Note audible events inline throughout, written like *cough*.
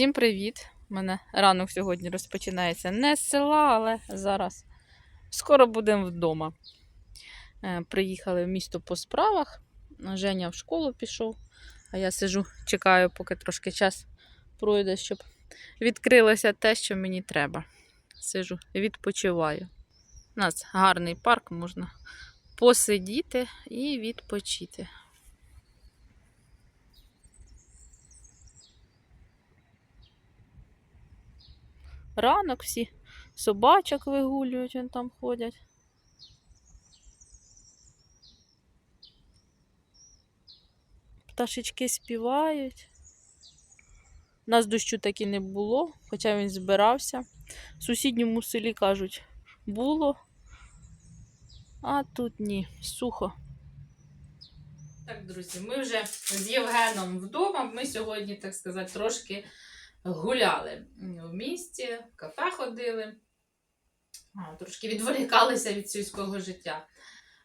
Всім привіт! У мене ранок сьогодні розпочинається не з села, але зараз скоро будемо вдома. Е, Приїхали в місто по справах. Женя в школу пішов, а я сижу, чекаю, поки трошки час пройде, щоб відкрилося те, що мені треба. Сижу, відпочиваю. У нас гарний парк, можна посидіти і відпочити. Ранок всі собачок вигулюють, вон там ходять. Пташечки співають. У нас дощу таки не було, хоча він збирався. В сусідньому селі кажуть, було, а тут ні, сухо. Так, друзі, ми вже з Євгеном вдома. Ми сьогодні, так сказати, трошки гуляли в місті, в кафе ходили, трошки відволікалися від сільського життя.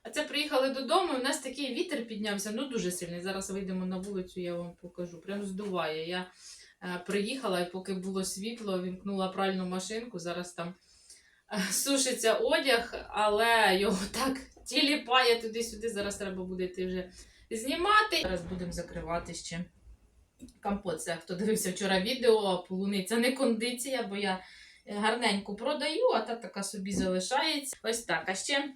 А це приїхали додому, і в нас такий вітер піднявся, ну дуже сильний. Зараз вийдемо на вулицю, я вам покажу. Прям здуває. Я е, приїхала, і поки було світло, вімкнула пральну машинку. Зараз там е, сушиться одяг, але його *laughs* так тіліпає туди-сюди. Зараз треба буде йти вже знімати. Зараз будемо закривати ще компот. Це хто дивився вчора відео, полуниця не кондиція, бо я е, гарненьку продаю, а та така собі залишається. Ось так. А ще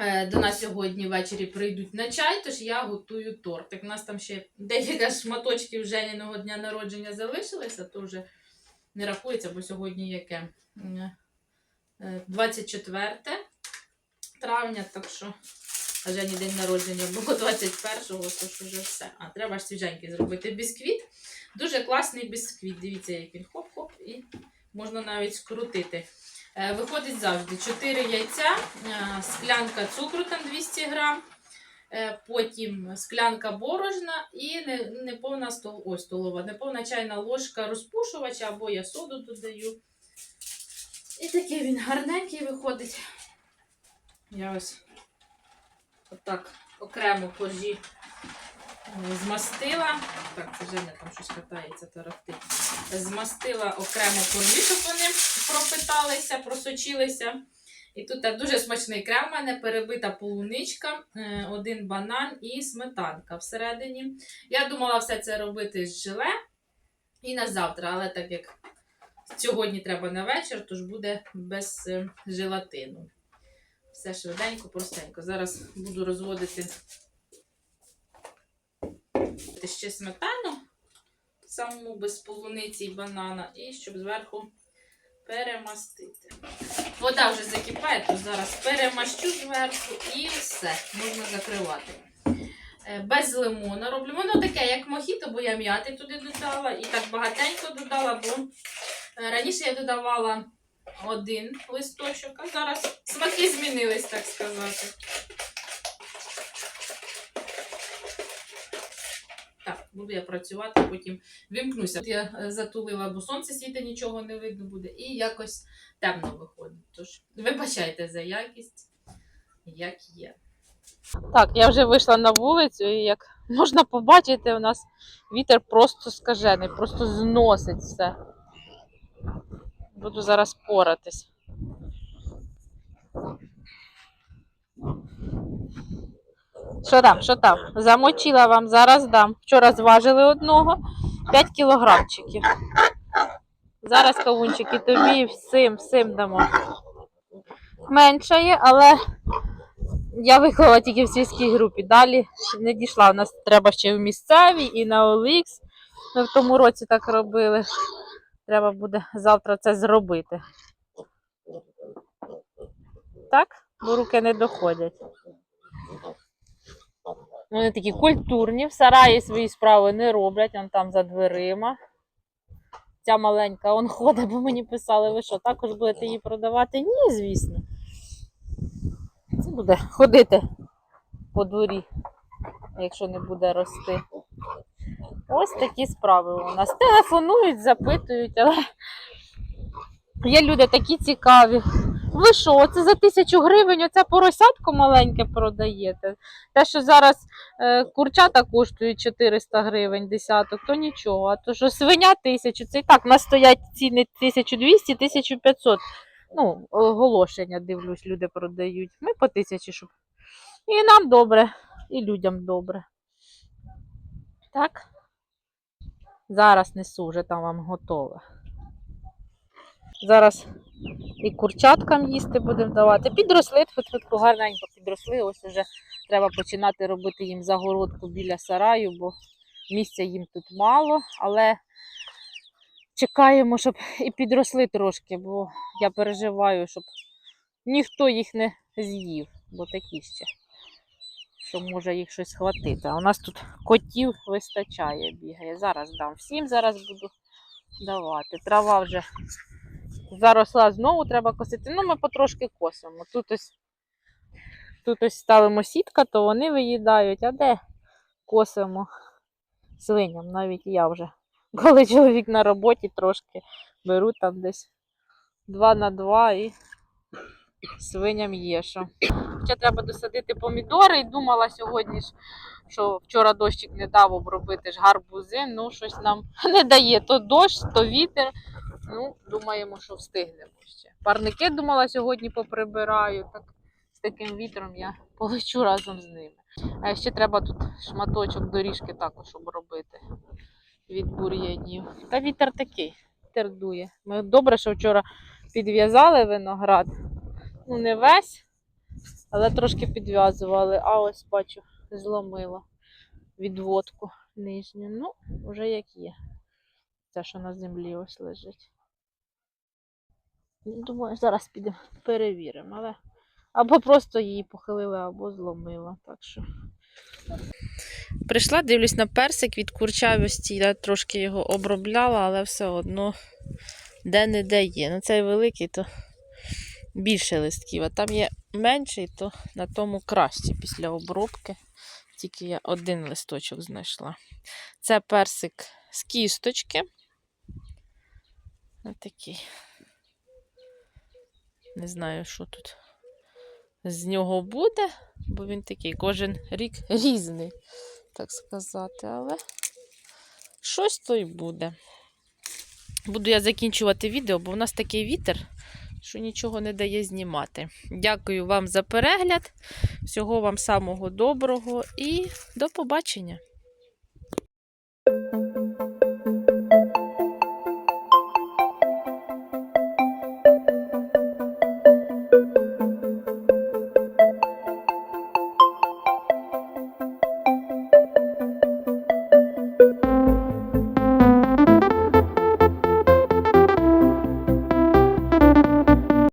е, до нас сьогодні ввечері прийдуть на чай, тож я готую тортик. У нас там ще декілька шматочків Женіного дня народження залишилося, то вже не рахується, бо сьогодні яке? Е, 24 травня, так що. А Жені день народження було *laughs* 21-го, то ж уже все. А треба ж свіженький зробити бісквіт. Дуже класний бісквіт. Дивіться, як він хоп-хоп, і можна навіть скрутити. Е, Виходить завжди 4 яйця, е, склянка цукру там 200 грам, е, потім склянка борошна і неповна стол, ось, столова, неповна чайна ложка розпушувача або я соду додаю. І такий він гарненький виходить. Я ось отак окремо коржі е, змастила. Так, це Женя там щось катається, тарахтить. Змастила окремо коржі, щоб вони пропиталися, просочилися. І тут дуже смачний крем у мене, перебита полуничка, е, один банан і сметанка всередині. Я думала все це робити з желе і на завтра, але так як сьогодні треба на вечір, тож буде без е, желатину. Все швиденько, простенько. Зараз буду розводити ще сметану, саму без полуниці і банана, і щоб зверху перемастити. Вода вже закипає, то зараз перемащу зверху і все, можна закривати. Е, Без лимона роблю. Воно таке, як мохіто, бо я м'яти туди додала і так багатенько додала, бо е, раніше я додавала один листочок, а зараз смаки змінились, так сказати. Так, буду я працювати, потім вимкнуся. Я е, затулила, бо сонце світить, нічого не видно буде, і якось темно виходить. Тож вибачайте за якість, як є. Так, я вже вийшла на вулицю, і як можна побачити, у нас вітер просто скажений, просто зносить все. Буду зараз поратись. Що там, що там? Замочила вам, зараз дам. Вчора зважили одного 5 кілограмчиків. Зараз кавунчики тобі всім, всім дамо. Меншає, але я виклала тільки в сільській групі. Далі не дійшла. У нас треба ще в місцевій і на OLX. Ми в тому році так робили. Треба буде завтра це зробити. Так? Бо руки не доходять. Вони такі культурні, в сараї свої справи не роблять, он там за дверима. Ця маленька он ходить, бо мені писали, ви що, також будете її продавати? Ні, звісно. Це буде ходити по дворі, якщо не буде рости. Ось такі справи у нас. Телефонують, запитують, але є люди такі цікаві. Ви що, оце за тисячу гривень оце поросятко маленьке продаєте? Те, що зараз е, курчата коштують 400 гривень десяток, то нічого. А то що свиня тисячу, це і так нас стоять ціни 1200, 1500. Ну, оголошення, дивлюсь, люди продають. Ми по тисячі, щоб. І нам добре, і людям добре. Так. Зараз несу, вже там вам готове. Зараз і курчаткам їсти будемо давати. Підросли, тьфу-тьфу, гарненько підросли. Ось вже треба починати робити їм загородку біля сараю, бо місця їм тут мало, але чекаємо, щоб і підросли трошки, бо я переживаю, щоб ніхто їх не з'їв, бо такі ще, що може їх щось схватити. А у нас тут котів вистачає, бігає. Зараз дам всім, зараз буду давати. Трава вже заросла знову треба косити. Ну, ми потрошки косимо. Тут ось, тут ось ставимо сітка, то вони виїдають, а де косимо свиням, навіть я вже. Коли чоловік на роботі трошки беру там десь 2 на 2 і свиням є що. Ще треба досадити помідори і думала сьогодні що вчора дощик не дав обробити ж гарбузи, ну щось нам *laughs* не дає. То дощ, то вітер. Ну, думаємо, що встигнемо ще. Парники думала сьогодні поприбираю. Так з таким вітром я полечу разом з ними. А ще треба тут шматочок доріжки також обробити від бур'янів. Та вітер такий, вітер дує. Ми добре, що вчора підв'язали виноград. Ну, не весь, але трошки підв'язували. А ось бачу, зломило відводку нижню. Ну, вже як є. Те, що на землі ось лежить. Думаю, зараз підемо перевіримо, але або просто її похилили, або зломила. Так що. Прийшла, дивлюсь на персик від курчавості. Я трошки його обробляла, але все одно де-не-де є. Ну, цей великий, то більше листків, а там є менший, то на тому краще після обробки. Тільки я один листочок знайшла. Це персик з кісточки. Ось такий. Не знаю, що тут з нього буде, бо він такий кожен рік різний, так сказати, але щось то й буде. Буду я закінчувати відео, бо у нас такий вітер, що нічого не дає знімати. Дякую вам за перегляд. Всього вам самого доброго і до побачення!